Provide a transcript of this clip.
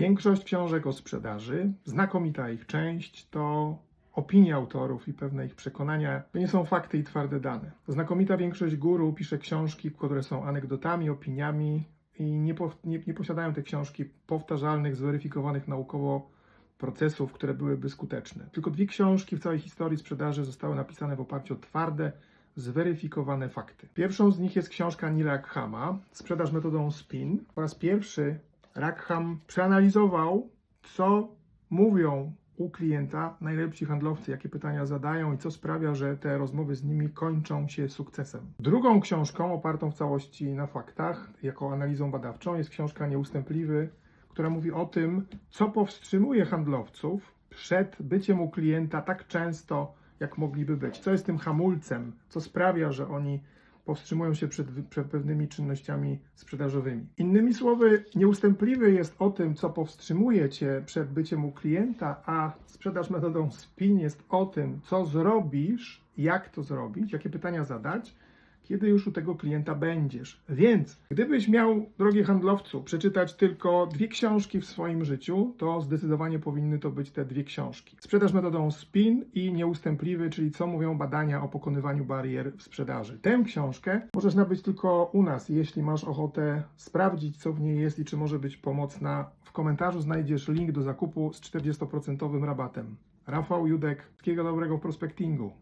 Większość książek o sprzedaży, znakomita ich część, to opinie autorów i pewne ich przekonania. To nie są fakty i twarde dane. Znakomita większość guru pisze książki, które są anegdotami, opiniami i nie, po, nie, nie posiadają te książki powtarzalnych, zweryfikowanych naukowo procesów, które byłyby skuteczne. Tylko dwie książki w całej historii sprzedaży zostały napisane w oparciu o twarde, zweryfikowane fakty. Pierwszą z nich jest książka Nila Rakhama, Sprzedaż metodą spin. Po raz pierwszy Rackham przeanalizował, co mówią u klienta najlepsi handlowcy, jakie pytania zadają i co sprawia, że te rozmowy z nimi kończą się sukcesem. Drugą książką opartą w całości na faktach, jako analizą badawczą, jest książka Nieustępliwy, która mówi o tym, co powstrzymuje handlowców przed byciem u klienta tak często, jak mogliby być. Co jest tym hamulcem, co sprawia, że oni powstrzymują się przed, przed pewnymi czynnościami sprzedażowymi. Innymi słowy, nieustępliwy jest o tym, co powstrzymuje cię przed byciem u klienta, a sprzedaż metodą spin jest o tym, co zrobisz, jak to zrobić, jakie pytania zadać, kiedy już u tego klienta będziesz. Więc, gdybyś miał, drogi handlowcu, przeczytać tylko dwie książki w swoim życiu, to zdecydowanie powinny to być te dwie książki. Sprzedaż metodą spin i nieustępliwy, czyli co mówią badania o pokonywaniu barier w sprzedaży. Tę książkę możesz nabyć tylko u nas, jeśli masz ochotę sprawdzić, co w niej jest i czy może być pomocna. W komentarzu znajdziesz link do zakupu z 40% rabatem. Rafał Judek, wszystkiego dobrego prospektingu.